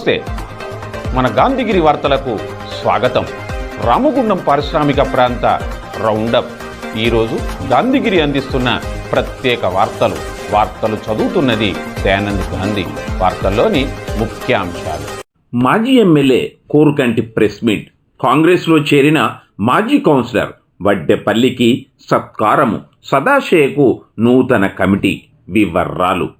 నమస్తే. మన గాంధీగిరి వార్తలకు స్వాగతం. రామగుండం పారిశ్రామిక ప్రాంత రౌండప్. ఈరోజు గాంధీగిరి అందిస్తున్న ప్రత్యేక వార్తలు. వార్తలు చదువుతున్నది దయానంద్ గాంధీ. వార్తల్లోని ముఖ్యాంశాలు. మాజీ ఎమ్మెల్యే కోరుకంటి ప్రెస్ మీట్. కాంగ్రెస్లో చేరిన మాజీ కౌన్సిలర్ వడ్డెపల్లికి సత్కారము సదాశయకు నూతన కమిటీ వివర్రాలు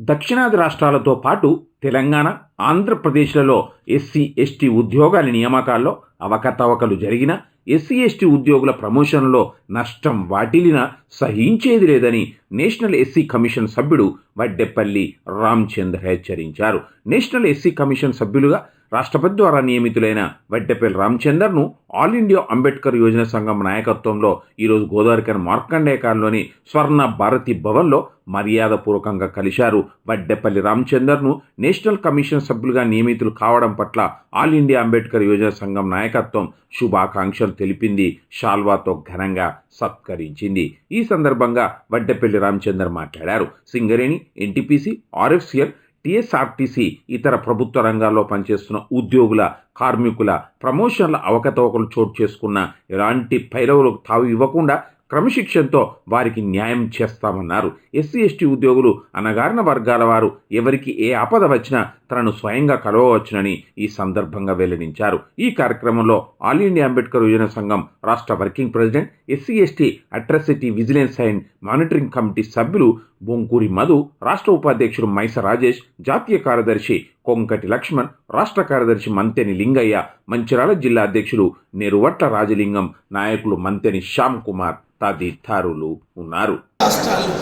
దక్షిణాది రాష్ట్రాలతో పాటు తెలంగాణ ఆంధ్రప్రదేశ్లలో ఎస్సీ ఎస్టీ ఉద్యోగాల నియామకాల్లో అవకతవకలు జరిగిన ఎస్సీ ఎస్టీ ఉద్యోగుల ప్రమోషన్లో నష్టం వాటిల్లిన సహించేది లేదని నేషనల్ ఎస్సీ కమిషన్ సభ్యుడు వడ్డెపల్లి రామచంద్ర హెచ్చరించారు. నేషనల్ ఎస్సీ కమిషన్ సభ్యులుగా రాష్ట్రపతి ద్వారా నియమితులైన వడ్డెపల్లి రామచందర్ను ఆల్ ఇండియా అంబేద్కర్ యోజన సంఘం నాయకత్వంలో ఈరోజు గోదావరికన్ మార్కండేకాన్లోని స్వర్ణ భారతి భవన్లో మర్యాదపూర్వకంగా కలిశారు. వడ్డెపల్లి రామచందర్ను నేషనల్ కమిషన్ సభ్యులుగా నియమితులు కావడం పట్ల ఆల్ ఇండియా అంబేద్కర్ యోజన సంఘం నాయకత్వం శుభాకాంక్షలు తెలిపింది. షాల్వాతో ఘనంగా సత్కరించింది. ఈ సందర్భంగా వడ్డెపల్లి రామచందర్ మాట్లాడారు. సింగరేణి ఎన్టీపీసీ ఆర్ఎఫ్సిఎల్ టీఎస్ఆర్టీసీ ఇతర ప్రభుత్వ రంగాల్లో పనిచేస్తున్న ఉద్యోగుల కార్మికుల ప్రమోషన్ల అవకతవకలు చోటు చేసుకున్న ఎలాంటి పైలవులకు తావు ఇవ్వకుండా క్రమశిక్షణతో వారికి న్యాయం చేస్తామన్నారు. ఎస్సీ ఎస్టీ ఉద్యోగులు అనగారిన వర్గాల వారు ఎవరికి ఏ ఆపద వచ్చినా తనను స్వయంగా కలవవచ్చునని ఈ సందర్భంగా వెల్లడించారు. ఈ కార్యక్రమంలో ఆల్ ఇండియా అంబేద్కర్ యువజన సంఘం రాష్ట్ర working president SC ST atrocity vigilance and monitoring committee సభ్యులు బొంకూరి మధు రాష్ట్ర ఉపాధ్యక్షుడు మైస రాజేష్ జాతీయ కార్యదర్శి కొంకటి లక్ష్మణ్ రాష్ట్ర కార్యదర్శి మంతెని లింగయ్య మంచిరాల జిల్లా అధ్యక్షుడు నెరువట్ల రాజలింగం నాయకులు మంతెని శ్యామ్ కుమార్ తదితరులు ఉన్నారు. రాష్ట్రాలు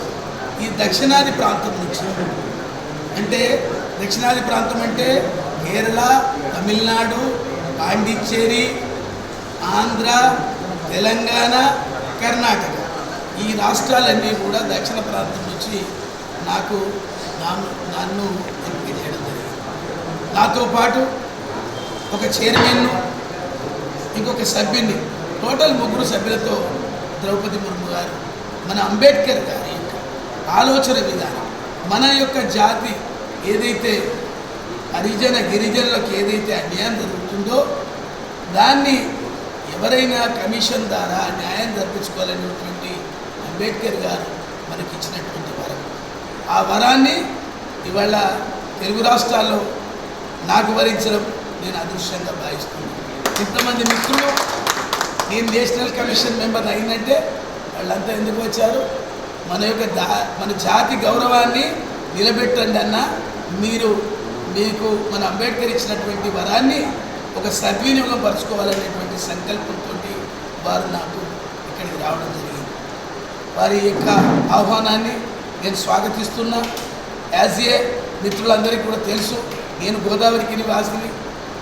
ఈ దక్షిణాది ప్రాంతం నుంచి అంటే దక్షిణాది ప్రాంతం అంటే కేరళ తమిళనాడు పాండిచ్చేరి ఆంధ్ర తెలంగాణ కర్ణాటక. ఈ రాష్ట్రాలన్నీ కూడా దక్షిణ ప్రాంతం నుంచి నాకు నన్ను ఎంపిక చేయడం జరిగింది. నాతో పాటు ఒక చైర్మన్ను ఇంకొక సభ్యుని టోటల్ ముగ్గురు సభ్యులతో ద్రౌపది ముర్ము గారు మన అంబేద్కర్ గారి యొక్క ఆలోచన విధానం మన యొక్క జాతి ఏదైతే హరిజన గిరిజనులకు ఏదైతే అన్యాయం జరుగుతుందో దాన్ని ఎవరైనా కమిషన్ ద్వారా న్యాయం జరిపించుకోవాలనేటువంటి అంబేద్కర్ గారు మనకి ఇచ్చినటువంటి వరం. ఆ వరాన్ని ఇవాళ తెలుగు రాష్ట్రాల్లో నాకు వరించడం నేను అదృష్టంగా భావిస్తున్నాను. ఇంతమంది మిత్రులు నేను నేషనల్ కమిషన్ మెంబర్ అయిందంటే వాళ్ళంతా ఎందుకు వచ్చారు? మన యొక్క దా మన జాతి గౌరవాన్ని నిలబెట్టండి అన్న మీరు మీకు మన అంబేద్కర్ ఇచ్చినటువంటి వరాన్ని ఒక సద్వినియోగం పరచుకోవాలనేటువంటి సంకల్పంతో వారు నాకు ఇక్కడికి రావడం జరిగింది. వారి యొక్క ఆహ్వానాన్ని నేను స్వాగతిస్తున్నా. యాజ్ ఏ మిత్రులందరికీ కూడా తెలుసు నేను గోదావరికి నివాసిని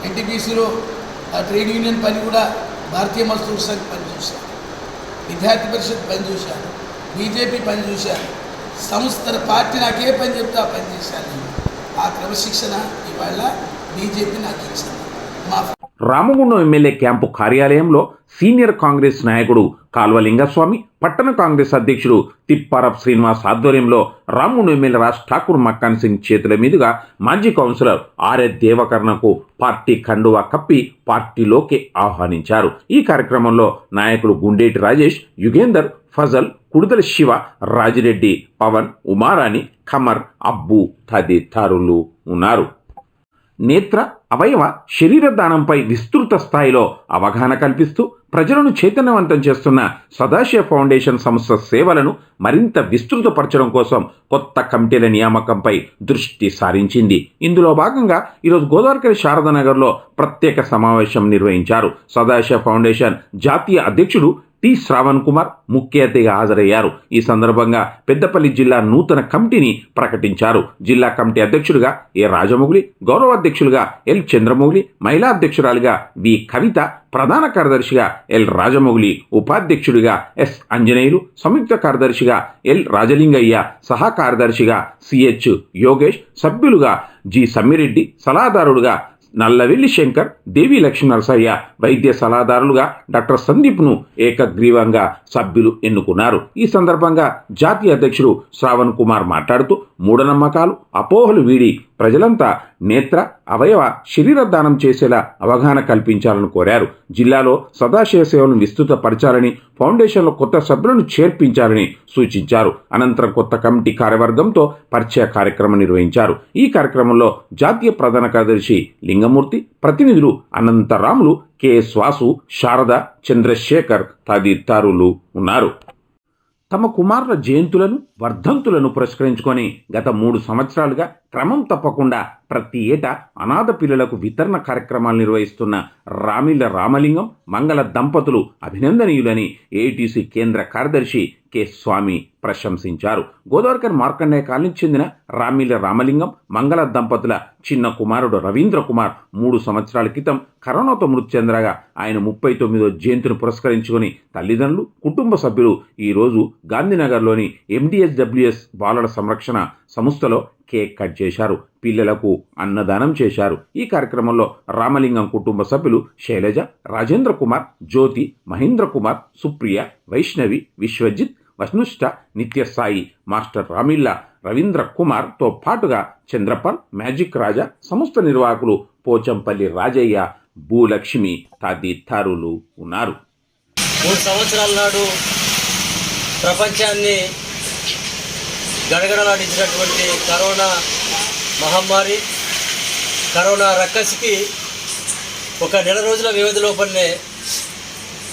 ఎన్టీపీసీలో ట్రేడ్ యూనియన్ పని కూడా భారతీయ మజ్దూర్ సంఘ్ పని చూశాను. విద్యార్థి పరిషత్ పని చూశాను. బీజేపీ పని చూశాను. సంస్థల పార్టీ నాకు ఏ పని చెప్తే ఆ పని చేశాను ఆ క్రమశిక్షణ ఇవాళ బీజేపీ నాకు ఇచ్చింది. మా రామగుండం ఎమ్మెల్యే క్యాంపు కార్యాలయంలో సీనియర్ కాంగ్రెస్ నాయకుడు కాల్వలింగస్వామి పట్టణ కాంగ్రెస్ అధ్యక్షుడు తిప్పారప్ శ్రీనివాస్ ఆధ్వర్యంలో రామగుండం ఎమ్మెల్యే రాజ్ ఠాకూర్ మక్కాన్ సింగ్ చేతుల మీదుగా మాజీ కౌన్సిలర్ ఆర్ఎ దేవకర్ణకు పార్టీ కండువా కప్పి పార్టీలోకి ఆహ్వానించారు. ఈ కార్యక్రమంలో నాయకుడు గుండేటి రాజేష్ యుగేందర్ ఫజల్ కుడుదల శివ రాజిరెడ్డి పవన్ ఉమారాణి ఖమర్ అబ్బు తదితరులు ఉన్నారు. నేత్ర అవయవ శరీర దానంపై విస్తృత స్థాయిలో అవగాహన కల్పిస్తూ ప్రజలను చైతన్యవంతం చేస్తున్న సదాశివ ఫౌండేషన్ సంస్థ సేవలను మరింత విస్తృతపరచడం కోసం కొత్త కమిటీల నియామకంపై దృష్టి సారించింది. ఇందులో భాగంగా ఈరోజు గోదావరికరి శారదానగర్లో ప్రత్యేక సమావేశం నిర్వహించారు. సదాశివ ఫౌండేషన్ జాతీయ అధ్యక్షుడు టి శ్రావణ్ కుమార్ ముఖ్య అతిథిగా హాజరయ్యారు. ఈ సందర్భంగా పెద్దపల్లి జిల్లా నూతన కమిటీని ప్రకటించారు. జిల్లా కమిటీ అధ్యక్షుడిగా ఏ రాజమౌళి గౌరవ అధ్యక్షులుగా ఎల్ చంద్రమౌళి మహిళా అధ్యక్షురాలిగా వి కవిత ప్రధాన కార్యదర్శిగా ఎల్ రాజమౌళి ఉపాధ్యక్షుడిగా ఎస్ అంజనేయులు సంయుక్త కార్యదర్శిగా ఎల్ రాజలింగయ్య సహా కార్యదర్శిగా సిహెచ్ యోగేష్ సభ్యులుగా జి సమ్మిరెడ్డి సలహాదారుడుగా నల్లవెల్లి శంకర్ దేవి లక్ష్మీనరసయ్య వైద్య సలహాదారులుగా డాక్టర్ సందీప్ను ఏకగ్రీవంగా సభ్యులు ఎన్నుకున్నారు. ఈ సందర్భంగా జాతీయ అధ్యక్షుడు శ్రావణ్ కుమార్ మాట్లాడుతూ మూఢనమ్మకాలు అపోహలు వీడి ప్రజలంతా నేత్ర అవయవ శరీర దానం చేసేలా అవగాహన కల్పించాలని కోరారు. జిల్లాలో సదాశయ సేవలను విస్తృతపరచాలని ఫౌండేషన్లో కొత్త సభ్యులను చేర్పించాలని సూచించారు. అనంతరం కొత్త కమిటీ కార్యవర్గంతో పరిచయ కార్యక్రమం నిర్వహించారు. ఈ కార్యక్రమంలో జాతీయ ప్రధాన కార్యదర్శి లింగమూర్తి ప్రతినిధులు అనంతరాములు కె. వాసు శారద చంద్రశేఖర్ తదితరులు ఉన్నారు. తమ కుమారుల జయంతులను వర్ధంతులను పురస్కరించుకొని గత మూడు సంవత్సరాలుగా క్రమం తప్పకుండా ప్రతి ఏటా అనాథ పిల్లలకు వితరణ కార్యక్రమాలు నిర్వహిస్తున్న రామిళ్ళ రామలింగం మంగళ దంపతులు అభినందనీయులని ఏటీసీ కేంద్ర కార్యదర్శి కె. స్వామి ప్రశంసించారు. గోదావరికర్ మార్కండేయ కాలనీకి చెందిన రామీల రామలింగం మంగళ దంపతుల చిన్న కుమారుడు రవీంద్ర కుమార్ మూడు సంవత్సరాల క్రితం కరోనాతో మృతి చెందగా ఆయన ముప్పై తొమ్మిదో జయంతిని పురస్కరించుకొని తల్లిదండ్రులు కుటుంబ సభ్యులు ఈరోజు గాంధీనగర్లోని ఎండిఎస్డబ్ల్యూఎస్ బాలల సంరక్షణ సంస్థలో కేక్ కట్ చేశారు. పిల్లలకు అన్నదానం చేశారు. ఈ కార్యక్రమంలో రామలింగం కుటుంబ సభ్యులు శైలజ రాజేంద్ర కుమార్ జ్యోతి మహేంద్ర కుమార్ సుప్రియ వైష్ణవి విశ్వజిత్ వష్ణుష్ట నిత్యసాయి మాస్టర్ రామిల్లా రవీంద్ర కుమార్తో పాటుగా చంద్రపాల్ మ్యాజిక్ రాజా సంస్థ నిర్వాహకులు పోచంపల్లి రాజయ్య భూలక్ష్మి తదితరులు ఉన్నారు. మూడు సంవత్సరాల నాడు ప్రపంచాన్ని గడగడలాడించినటువంటి కరోనా మహమ్మారి కరోనా రక్కసికి ఒక నెల రోజుల వ్యవధి లోపలనే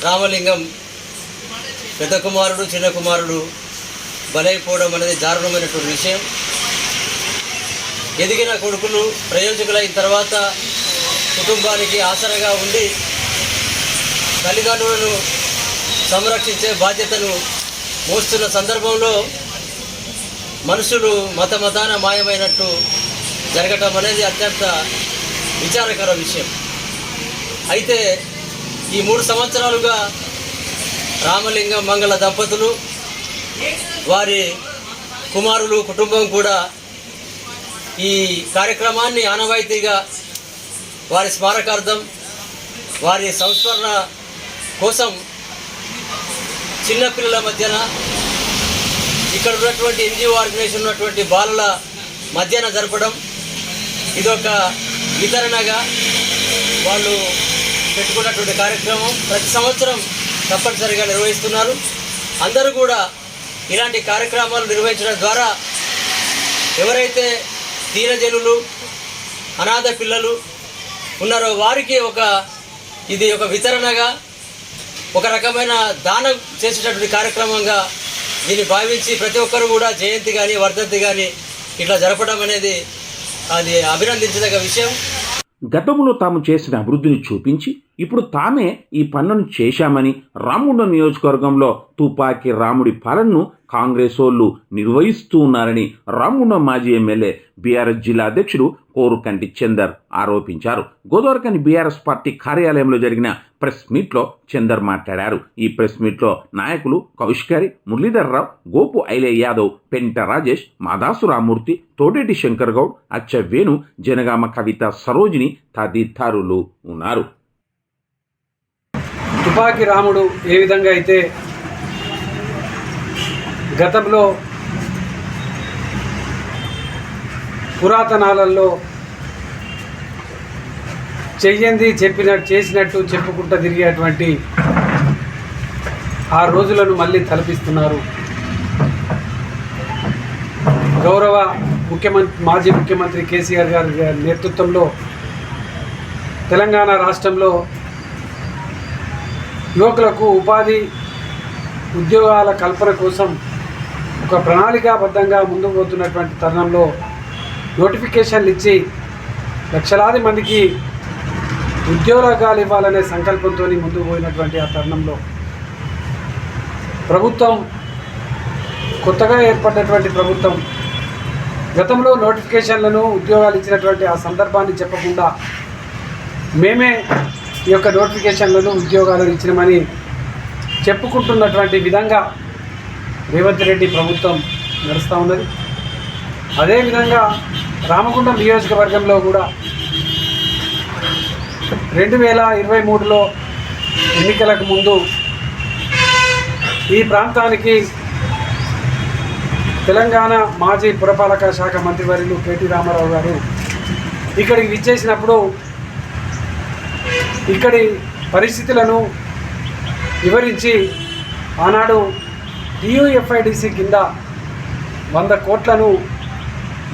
రామలింగం పెద్ద కుమారుడు చిన్న కుమారుడు బలైపోవడం అనేది దారుణమైనటువంటి విషయం. ఎదిగిన కొడుకులు ప్రయోజకులైన తర్వాత కుటుంబానికి ఆసరగా ఉండి తల్లిదండ్రులను సంరక్షించే బాధ్యతను మోస్తున్న సందర్భంలో మనుషులు మత మతాన మాయమైనట్టు జరగటం అనేది అత్యంత విచారకర విషయం. అయితే ఈ మూడు సంవత్సరాలుగా రామలింగం మంగళ దంపతులు వారి కుమారులు కుటుంబం కూడా ఈ కార్యక్రమాన్ని ఆనవాయితీగా వారి స్మారకార్థం వారి సంస్మరణ కోసం చిన్నపిల్లల మధ్యన ఇక్కడ ఉన్నటువంటి ఎన్జిఓ ఆర్గనైజేషన్ ఉన్నటువంటి బాలల మధ్యాహ్న జరపడం ఇదొక వితరణగా వాళ్ళు పెట్టుకున్నటువంటి కార్యక్రమం ప్రతి సంవత్సరం తప్పనిసరిగా నిర్వహిస్తున్నారు. అందరూ కూడా ఇలాంటి కార్యక్రమాలు నిర్వహించడం ద్వారా ఎవరైతే దీనజనులు అనాథ పిల్లలు ఉన్నారో వారికి ఒక ఇది ఒక వితరణగా ఒక రకమైన దానం చేసేటటువంటి కార్యక్రమంగా దీన్ని భావించి ప్రతి ఒక్కరు కూడా జయంతి కానీ వర్ధంతి కానీ ఇట్లా జరపడం అనేది అది అభినందించదగ్గ విషయం. గతంలో తాము చేసిన అభివృద్ధిని చూపించి ఇప్పుడు తామే ఈ పనులను చేశామని రాముండ నియోజకవర్గంలో తుపాకీ రాముడి పాలనను కాంగ్రెస్ వాళ్ళు నిర్వహిస్తూ ఉన్నారని రాముండ మాజీ ఎమ్మెల్యే బీఆర్ఎస్ జిల్లా అధ్యక్షుడు కోరుకంటి చందర్ ఆరోపించారు. గోదావరికని బీఆర్ఎస్ పార్టీ కార్యాలయంలో జరిగిన ప్రెస్ మీట్లో చందర్ మాట్లాడారు. ఈ ప్రెస్ మీట్లో నాయకులు కౌష్కరి మురళీధర్రావు గోపు ఐలే యాదవ్ పెంట రాజేష్ మాదాసు రామూర్తి తోడేటి శంకర్ గౌడ్ అచ్చ వేణు జనగామ కవిత సరోజిని తదితరులు ఉన్నారు. తుపాకి రాముడు ఏ విధంగా అయితే గతంలో పురాతనాలలో చెయ్యంది చెప్పిన చేసినట్టు చెప్పుకుంటూ తిరిగేటువంటి ఆ రోజులను మళ్ళీ తలపిస్తున్నారు. గౌరవ ముఖ్యమంత్రి మాజీ ముఖ్యమంత్రి కేసీఆర్ గారి నేతృత్వంలో తెలంగాణ రాష్ట్రంలో యువకులకు ఉపాధి ఉద్యోగాల కల్పన కోసం ఒక ప్రణాళికాబద్ధంగా ముందుకు పోతున్నటువంటి తరుణంలో నోటిఫికేషన్లు ఇచ్చి లక్షలాది మందికి ఉద్యోగాలు ఇవ్వాలనే సంకల్పంతో ముందుకు పోయినటువంటి ఆ తరుణంలో ప్రభుత్వం కొత్తగా ఏర్పడినటువంటి ప్రభుత్వం గతంలో నోటిఫికేషన్లను ఉద్యోగాలు ఇచ్చినటువంటి ఆ సందర్భాన్ని చెప్పకుండా మేమే ఈ యొక్క నోటిఫికేషన్లను ఉద్యోగాలు ఇచ్చినమని చెప్పుకుంటున్నటువంటి విధంగా రేవంత్ రెడ్డి ప్రభుత్వం నడుస్తూ ఉన్నది. అదేవిధంగా రామగుండం నియోజకవర్గంలో కూడా రెండు వేల ఇరవై మూడులో ఎన్నికలకు ముందు ఈ ప్రాంతానికి తెలంగాణ మాజీ పురపాలక శాఖ మంత్రివర్యులు కేటీ రామారావు గారు ఇక్కడికి విచ్చేసినప్పుడు ఇక్కడి పరిస్థితులను వివరించి ఆనాడు టీయూఎఫ్ఐడిసి కింద వంద కోట్లను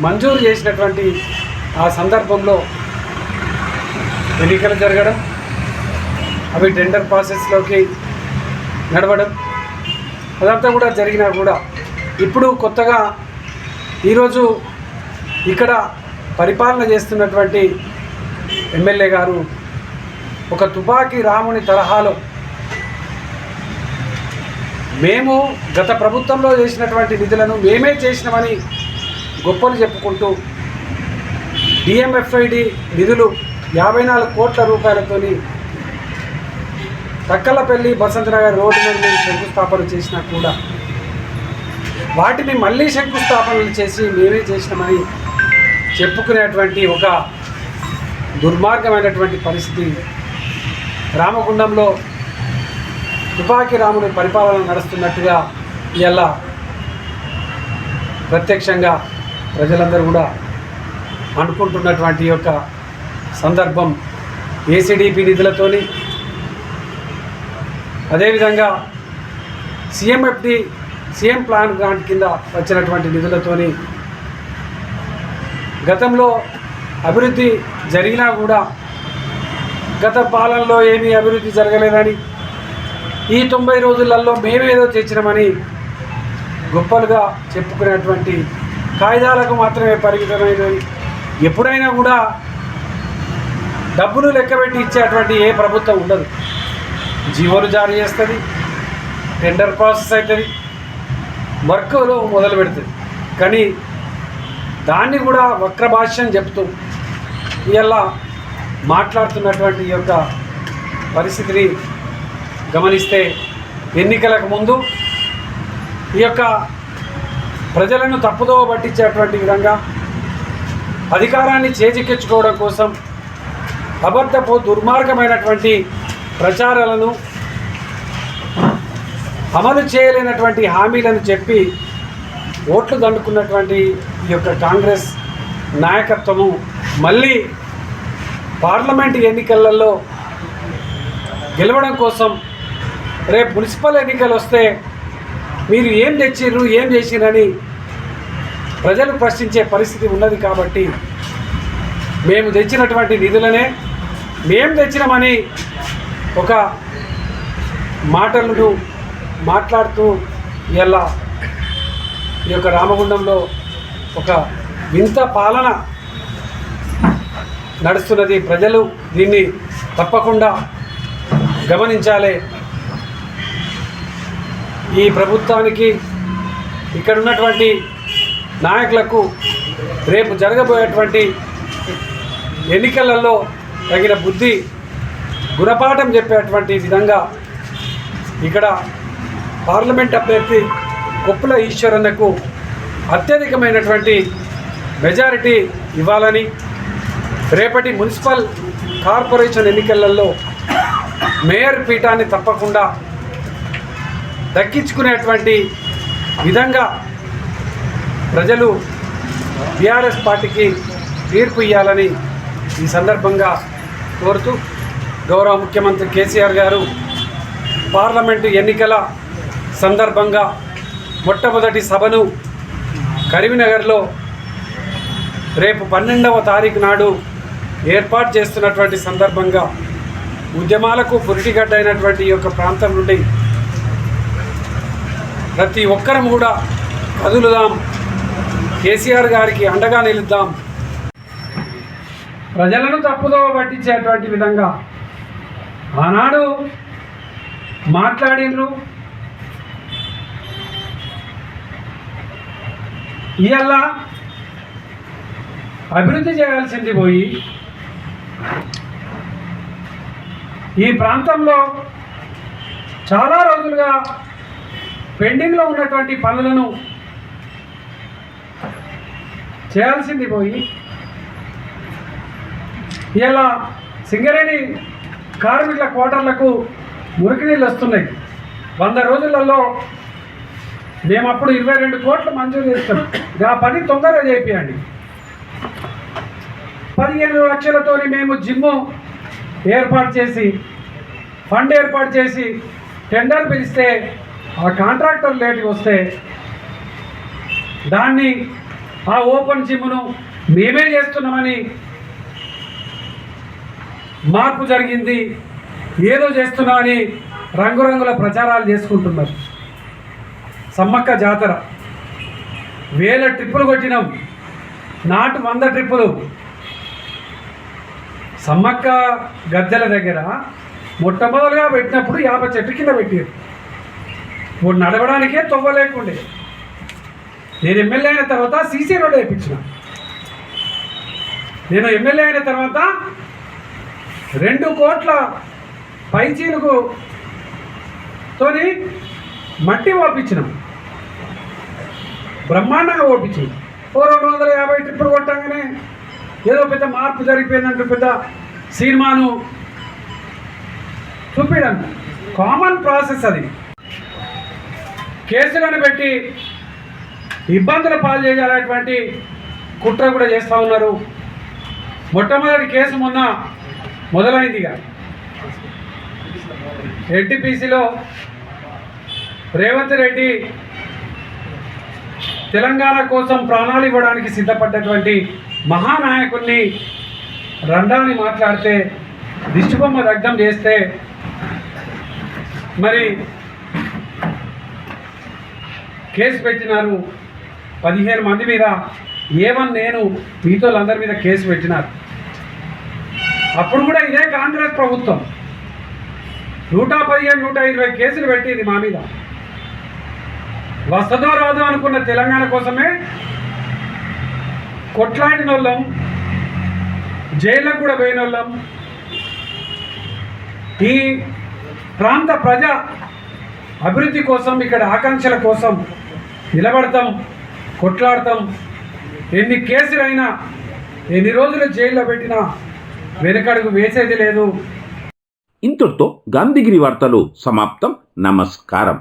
మంజూరు చేసినటువంటి ఆ సందర్భంలో ఎన్నికలు జరగడం అవి టెండర్ ప్రాసెస్లోకి నడవడం అదంతా కూడా జరిగినా కూడా ఇప్పుడు కొత్తగా ఈరోజు ఇక్కడ పరిపాలన చేస్తున్నటువంటి ఎమ్మెల్యే గారు ఒక తుపాకీ రాముని తరహాలో. మేము గత ప్రభుత్వంలో చేసినటువంటి నిధులను మేమే చేసినామని గొప్పలు చెప్పుకుంటూ డిఎంఎఫ్ఐడి నిధులు యాభై నాలుగు కోట్ల రూపాయలతోని తక్కలపల్లి బసంతనగర్ రోడ్డు మేము శంకుస్థాపన చేసినా కూడా వాటిని మళ్ళీ శంకుస్థాపనలు చేసి మేమే చేసినామని చెప్పుకునేటువంటి ఒక దుర్మార్గమైనటువంటి పరిస్థితి రామగుండంలో తుపాకీ రాముని పరిపాలన నడుస్తున్నట్టుగా ఇలా ప్రత్యక్షంగా ప్రజలందరూ కూడా అనుకుంటున్నటువంటి యొక్క సందర్భం ఏసీడీపీ నిధులతోని. అదేవిధంగా సీఎంఎఫ్డి సీఎం ప్లాన్ గ్రాంట్ కింద వచ్చినటువంటి నిధులతోని. గతంలో అభివృద్ధి జరిగినా కూడా గత పాలనలో ఏమీ అభివృద్ధి జరగలేదని ఈ తొంభై రోజులలో మేమేదో తెచ్చినామని గొప్పలుగా చెప్పుకునేటువంటి కాగితాలకు మాత్రమే పరిమితమైనవి ఎప్పుడైనా కూడా డబ్బులు లెక్కబెట్టి ఇచ్చేటువంటి ఏ ప్రభుత్వం ఉండదు. జీవోలు జారీ చేస్తుంది టెండర్ ప్రాసెస్ అవుతుంది వర్క్లో మొదలు పెడుతుంది. కానీ దాన్ని కూడా వక్ర భాష్యం చెప్తూ ఇలా మాట్లాడుతున్నటువంటి ఈ యొక్క పరిస్థితిని గమనిస్తే ఎన్నికలకు ముందు ఈ యొక్క ప్రజలను తప్పుదోవ పట్టించేటువంటి విధంగా అధికారాన్ని చేజిక్కించుకోవడం కోసం అబద్ధపు దుర్మార్గమైనటువంటి ప్రచారాలను అమలు చేయలేనటువంటి హామీలను చెప్పి ఓట్లు దండుకున్నటువంటి ఈ యొక్క కాంగ్రెస్ నాయకత్వము మళ్ళీ పార్లమెంట్ ఎన్నికలలో గెలవడం కోసం రేపు మున్సిపల్ ఎన్నికలు వస్తే మీరు ఏం తెచ్చిర్రు ఏం చేసిరని ప్రజలు ప్రశ్నించే పరిస్థితి ఉన్నది కాబట్టి మేము తెచ్చినటువంటి నిధులనే మేము తెచ్చినామని ఒక మాటలను మాట్లాడుతూ ఇలా ఈ యొక్క రామగుండంలో ఒక వింత పాలన నడుస్తున్నది. ప్రజలు దీన్ని తప్పకుండా గమనించాలి. ఈ ప్రభుత్వానికి ఇక్కడ ఉన్నటువంటి నాయకులకు రేపు జరగబోయేటువంటి ఎన్నికలలో తగిన బుద్ధి గుణపాఠం చెప్పేటువంటి విధంగా ఇక్కడ పార్లమెంట్ అభ్యర్థి కొప్పుల ఈశ్వరన్నకు అత్యధికమైనటువంటి మెజారిటీ ఇవ్వాలని రేపటి మున్సిపల్ కార్పొరేషన్ ఎన్నికలలో మేయర్ పీఠాన్ని తప్పకుండా దక్కించుకునేటువంటి విధంగా ప్రజలు బీఆర్ఎస్ పార్టీకి తీర్పు ఇవ్వాలని ఈ సందర్భంగా కోరుతూ గౌరవ ముఖ్యమంత్రి కేసీఆర్ గారు పార్లమెంటు ఎన్నికల సందర్భంగా మొట్టమొదటి సభను కరీంనగర్లో రేపు పన్నెండవ తారీఖు నాడు ఏర్పాటు చేస్తున్నటువంటి సందర్భంగా ఉద్యమాలకు పురిటిగడ్డ అయినటువంటి ఈ యొక్క ప్రాంతం నుండి ప్రతి ఒక్కరం కూడా కదులుదాం. కేసీఆర్ గారికి అండగా నిలుద్దాం. ప్రజలను తప్పుదో పట్టించేటువంటి విధంగా ఆనాడు మాట్లాడినరు. ఇవల్ల అభివృద్ధి చేయాల్సింది పోయి ఈ ప్రాంతంలో చాలా రోజులుగా పెండింగ్లో ఉన్నటువంటి పనులను చేయాల్సింది పోయి ఇలా సింగరేణి కార్మికుల క్వార్టర్లకు మురికి నీళ్ళు వస్తున్నాయి. వంద రోజులలో మేము అప్పుడు ఇరవై రెండు కోట్లు మంజూరు చేస్తాం. ఆ పని తొందరగా చేపియండి. పదిహేను లక్షలతో మేము జిమ్ ఏర్పాటు చేసి ఫండ్ ఏర్పాటు చేసి టెండర్ పిలిస్తే ఆ కాంట్రాక్టర్ లేట్కి వస్తే దాన్ని ఆ ఓపెన్ జిమ్ను మేమే చేస్తున్నామని మార్పు జరిగింది. ఏదో చేస్తున్నామని రంగురంగుల ప్రచారాలు చేసుకుంటున్నారు. సమ్మక్క జాతర. వేల ట్రిప్పులు కొట్టినాం. నాటు వంద ట్రిప్పులు. సమ్మక్క గద్దెల దగ్గర మొట్టమొదలుగా పెట్టినప్పుడు యాభై చెట్టు కింద పెట్టారు. ఇప్పుడు నడవడానికే తొవ్వలేకుండే నేను ఎమ్మెల్యే అయిన తర్వాత సీసీ రోడ్ వేయించిన. నేను ఎమ్మెల్యే అయిన తర్వాత రెండు కోట్ల పైచీలకు తోని మట్టి ఓపించినాం. బ్రహ్మాండంగా ఓపించింది ఓ రెండు వందల యాభై ట్రిప్పులు కొట్టంగానే ఏదో పెద్ద మార్పు జరిగిపోయిందంటూ పెద్ద సినిమాను చూపించడం కామన్ ప్రాసెస్ అది. కేసులను పెట్టి ఇబ్బందుల పాలు చేయాలనేటువంటి కుట్ర కూడా చేస్తూ ఉన్నారు. మొట్టమొదటి కేసు మొన్న మొదలైందిగా ఎన్టీపీసీలో రేవంత్ రెడ్డి తెలంగాణ కోసం ప్రాణాలు ఇవ్వడానికి సిద్ధపడ్డటువంటి మహానాయకుల్ని రండాన్ని మాట్లాడితే దిష్టిబొమ్మ దగ్ధం చేస్తే మరి కేసు పెట్టినారు పదిహేను మంది మీద ఏమని నేను మీతోళ్ళందరి మీద కేసు పెట్టినారు. అప్పుడు కూడా ఇదే కాంగ్రెస్ ప్రభుత్వం. నూట పదిహేను నూట ఇరవై కేసులు పెట్టింది మా మీద. వస్తుందో రాదో అనుకున్న తెలంగాణ కోసమే కొట్లాడిన వాళ్ళం జైళ్ళకు కూడా పోయిన వాళ్ళం ఈ ప్రాంత ప్రజ అభివృద్ధి కోసం ఇక్కడ ఆకాంక్షల కోసం నిలబడతాం కొట్లాడతాం. ఎన్ని కేసులైనా ఎన్ని రోజులు జైల్లో పెట్టినా వెనకడుగు వేసేది లేదు. ఇంతటితో గాంధీగిరి వార్తలు సమాప్తం. నమస్కారం.